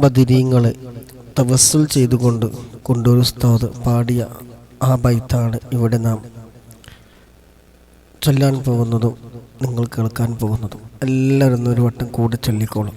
ബദിരീങ്ങളെ തവസ്സുൽ ചെയ്തുകൊണ്ട് കൊണ്ടൊരു ഉസ്താദ് പാടിയ ആ ബൈത്താണ് ഇവിടെ നാം ചൊല്ലാൻ പോകുന്നതും നിങ്ങൾ കേൾക്കാൻ പോകുന്നതും. എല്ലാവരും ഒരു വട്ടം കൂടെ ചൊല്ലിക്കോളും.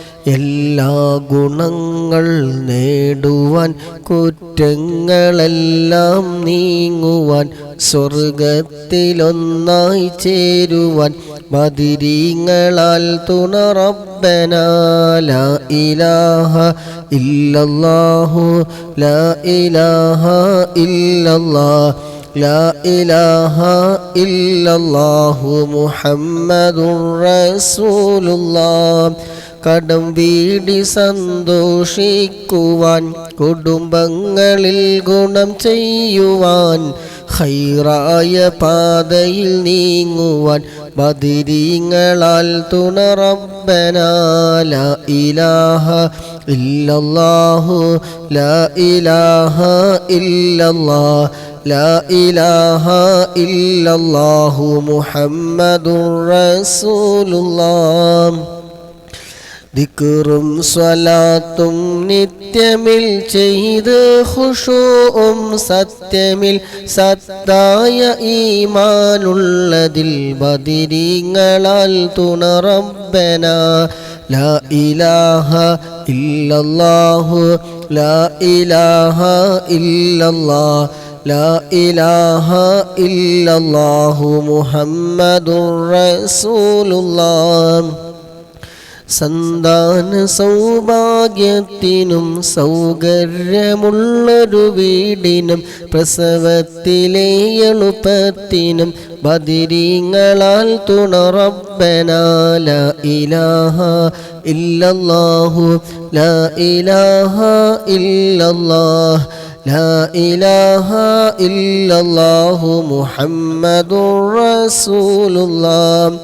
എല്ലാ ഗുണങ്ങൾ നേടുവാൻ കുറ്റങ്ങളെല്ലാം നീങ്ങുവാൻ സ്വർഗത്തിലൊന്നായി ചേരുവാൻ മതിരീങ്ങളാൽ തുണറബനാല ഇലാഹ ഇല്ലല്ലാഹു ലാ ഇലാഹ ഇല്ലല്ലാ ലാ ഇലാഹ ഇല്ലല്ലാഹു മുഹമ്മദുർ റസൂലുള്ളാഹ്. കടം വീടി സന്തോഷിക്കുവാൻ കുടുംബങ്ങളിൽ ഗുണം ചെയ്യുവാൻ ഹൈറായ പാതയിൽ നീങ്ങുവാൻ ബദിരീങ്ങളാൽ തുണറബ്ബന ലാ ഇലാഹ ഇല്ലല്ലാഹു ലാ ഇലാഹ ഇല്ലല്ലാഹ് ലാ ഇലാഹ ഇല്ലല്ലാഹു മുഹമ്മദുർ റസൂലുള്ളാഹ്. ദിക്റും സ്വലാത്തും നിത്യമിൽ ചെയ്ത് ഖുശൂഉം സത്യമിൽ സത്തായ ഈമാനുള്ളതിൽ ബദിരീങ്ങളാൽ തുണറബന ലാ ഇലാഹ ഇല്ലല്ലാഹു ലാ ഇലാഹ ഇല്ലല്ലാഹ് ലാ ഇലാഹ ഇല്ലല്ലാഹു മുഹമ്മദുർ റസൂലുള്ളാഹ്. സന്താന സൗഭാഗ്യത്തിനും സൗകര്യമുള്ളൊരു വീടിനും പ്രസവത്തിലെ എളുപ്പത്തിനും ബദിരീങ്ങളാൽ തുണറപ്പനാല ഇലാഹ ഇല്ലല്ലാഹു ലാ ഇലാഹ ഇല്ലല്ലാഹ് ലാ ഇലാഹ ഇല്ലാഹു മുഹമ്മദു റസൂലുള്ളാഹ്.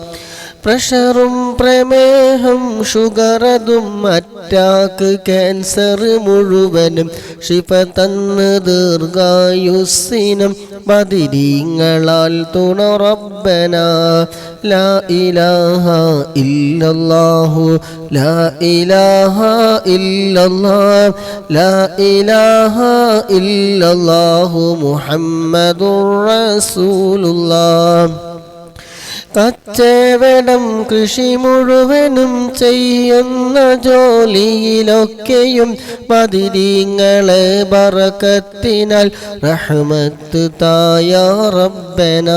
പ്രഷറും പ്രമേഹം ഷുഗറതും അറ്റാക്ക് ക്യാൻസർ മുഴുവനും. ശിഫ തന്ന് ദീർഘായുസിനും ബദിരീങ്ങളാൽ തുണറബന ലാ ഇലാഹ ഇല്ലല്ലാഹു. ലാ ഇലാഹ ഇല്ലല്ലാഹ്. ലാ ഇലാഹ ഇല്ലല്ലാഹു മുഹമ്മദുർ കച്ചവടം കൃഷി മുഴുവനും ചെയ്യുന്ന ജോലിയിലൊക്കെയും പതിരീങ്ങളെ ബറക്കത്തിനാൽ റഹ്മത്ത് തായ റബ്ബന.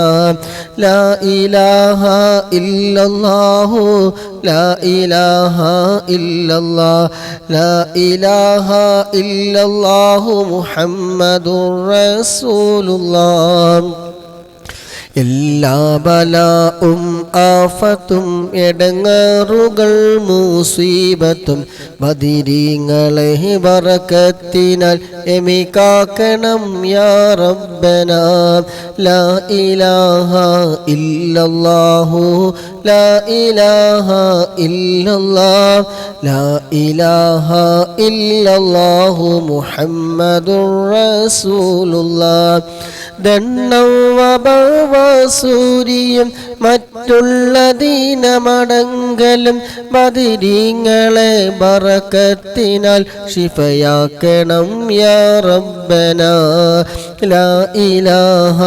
ലാ ഇലാഹ ഇല്ലല്ലാഹു ലാ ഇലാഹ ഇല്ലല്ലാഹ് ലാ ഇലാഹ എല്ലാ ബലാവും ആഫത്തും എടങ്ങാറുകൾ മൂസീബത്തും ബദിരീങ്ങളെ വറക്കത്തിനാൽ എമിക്കാക്കണം യാ റബ്ബന. ലാ ഇലാഹ ഇല്ലല്ലാഹു. ലാ ഇലാഹ ഇല്ലല്ലാഹ് ലാ ഇലാഹ ഇല്ലല്ലാഹു മുഹമ്മദുർ റസൂലുള്ളാഹ് ദണ്ണവസൂരിയും മറ്റുള്ള ദീനമടങ്കലും ബദിരീങ്ങളെ ബറക്കത്തിനാൽ ഷിഫയാക്കണം യാ റബ്ബന. ലാ ഇലാഹ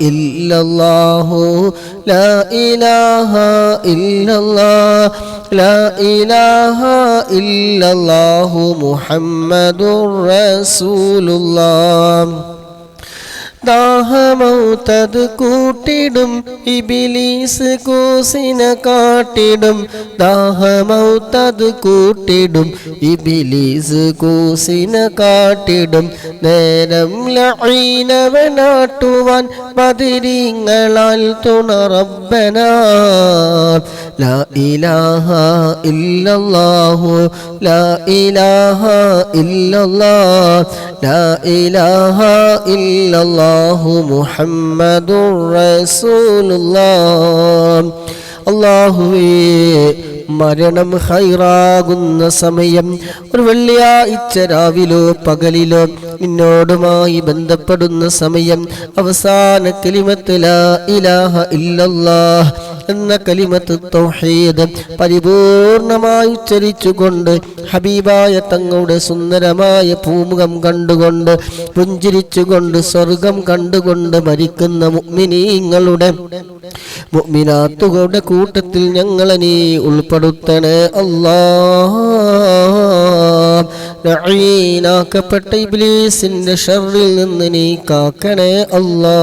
ഇല്ലല്ലാഹു. ലാ ഇലാഹ ഇല്ലല്ലാഹ്. ലാ ഇലാഹ ഇല്ലല്ലാഹു മുഹമ്മദുർ റസൂലുള്ളാഹ്. ദാഹമൗത്തത് കൂട്ടിടും ഇബിലീസ് കൂസിന കാട്ടിടും. ദാഹമൗത്തത് കൂട്ടിടും ഇബിലീസ് കൂസിന കാട്ടിടും. നേരം ലഈനവനാട്ടുവാൻ إلا الله ലാ ഇലാഹ إلا ലാ ഇലാഹ ഇല്ലല്ലാഹ് ലാ ഇലാഹ محمد رسول الله الله മരണം ഹൈറാകുന്ന സമയം ഒരു വെള്ളിയാഴ്ച രാവിലോ പകലിലോ നിന്നോടുമായി ബന്ധപ്പെടുന്ന സമയം അവസാന കിളിമത്തില ഇലാഹ ഇല്ലല്ലാഹ് എന്ന കലിമത്ത് തൗഹീദ് പരിപൂർണമായി ഉച്ചരിച്ചുകൊണ്ട് ഹബീബായ തങ്ങളുടെ സുന്ദരമായ പൂമുഖം കണ്ടുകൊണ്ട് പുഞ്ചിരിച്ചുകൊണ്ട് സ്വർഗം കണ്ടുകൊണ്ട് മരിക്കുന്ന മുഅ്മിനീങ്ങളുടെ മുഅ്മിനാത്തുകളുടെ കൂട്ടത്തിൽ ഞങ്ങളെ നീ ഉൾപ്പെടുത്തണേ അല്ലാ ലഈനാക്കപ്പെട്ട ഇബ്ലീസിന്റെ ഷർറിൽ നിന്ന് നീ കാക്കണേ അല്ലാ